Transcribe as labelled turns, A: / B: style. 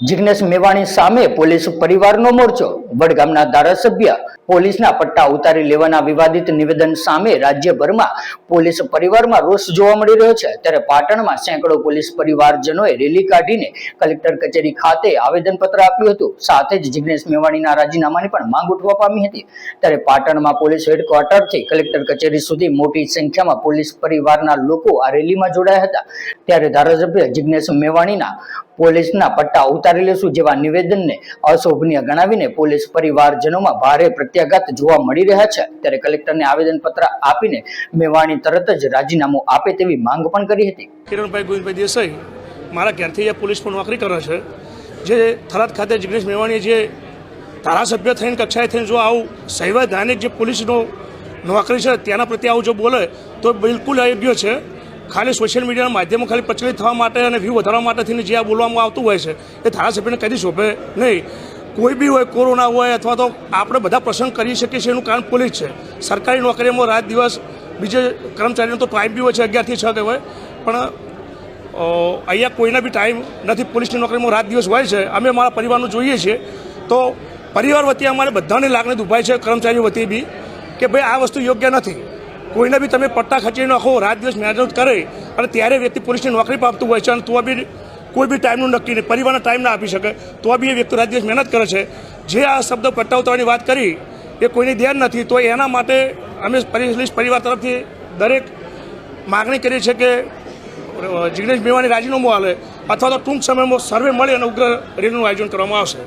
A: જિગ્નેશ મેવાણી સામે પોલીસ પરિવારનો મોરચો. વડગામના ધારાસભ્ય પોલીસના પટ્ટા ઉતારી લેવાના વિવાદિત નિવેદન સામે રાજ્યભરમાં પોલીસ પરિવારમાં રોષ જોવા મળી રહ્યો છે. ત્યારે પાટણમાં સેંકડો પોલીસ પરિવારજનોએ રેલી કાઢીને કલેક્ટર કચેરી ખાતે આવેદનપત્ર આપ્યું હતું. સાથે જ જિગ્નેશ મેવાણીના રાજીનામાની પણ માંગ ઉઠવા પામી હતી. ત્યારે પાટણમાં પોલીસ હેડક્વાર્ટરથી કલેક્ટર કચેરી સુધી મોટી સંખ્યામાં પોલીસ પરિવારના લોકો આ રેલીમાં જોડાયા હતા. ત્યારે ધારાસભ્ય જિગ્નેશ મેવાણીના પોલીસના પટ્ટા ઉતારી લેશું જેવા નિવેદનને અશોભનીય ગણાવીને પોલીસ પરિવારજનોમાં ભારે પ્રત્યાઘાત જોવા મળી રહ્યા છે. ત્યારે કલેક્ટરને આવેદનપત્ર આપીને મેવાણી તરત જ રાજીનામું આપે તેવી માંગ પણ કરી હતી.
B: કિરણભાઈ ગોવિંદભાઈ દેસાઈ, મારા ક્યારથી એ પોલીસમાં નોકરી કરે છે. જે થરાદ ખાતે જિગ્નેશ મેવાણીએ જે ધારાસભ્ય થઈને, કક્ષાએ થઈને જો આવું સંવૈધાનિક જે પોલીસનો નોકરી છે, તેના પ્રત્યે આવું જો બોલે, તો બિલકુલ અયોગ્ય છે. ખાલી સોશિયલ મીડિયાના માધ્યમો ખાલી પ્રચલિત થવા માટે અને વ્યૂ વધારવા માટે થઈને જે આ બોલવામાં આવતું હોય છે, એ ધારાસભ્યને કદી શોભે નહીં. કોઈ બી હોય, કોરોના હોય અથવા તો આપણે બધા પ્રસંગ કરી શકીએ છીએ એનું કારણ પોલીસ છે. સરકારી નોકરીમાં રાત દિવસ બીજે કર્મચારીનો તો ટાઈમ બી હોય છે, અગિયારથી છ કે હોય. પણ અહીંયા કોઈના બી ટાઈમ નથી, પોલીસની નોકરીમાં રાત દિવસ હોય છે. અમે અમારા પરિવારનું જોઈએ છીએ. તો પરિવાર વતી અમારે બધાની લાગણી દુભાય છે, કર્મચારીઓ વતી બી, કે ભાઈ આ વસ્તુ યોગ્ય નથી. કોઈને બી તમે પટ્ટા ખચી નાખો, રાત દિવસ મહેનત કરે, અને ત્યારે વ્યક્તિ પોલીસની નોકરી પામતું હોય છે અને તો બી કોઈ બી ટાઈમનું નક્કી નહીં. પરિવારને ટાઈમ ના આપી શકે. તો બી એ વ્યક્તિ રાત દિવસ મહેનત કરે છે. જે આ શબ્દ પટ્ટા ઉતારવાની વાત કરી, એ કોઈને ધ્યાન નથી. તો એના માટે અમે પરિવાર તરફથી દરેક માગણી કરીએ છીએ કે જિગ્નેશ મેવાની રાજીનામું હાલે અથવા તો ટૂંક સમયમાં સર્વે મળી અને ઉગ્ર રેલીનું આયોજન કરવામાં આવશે.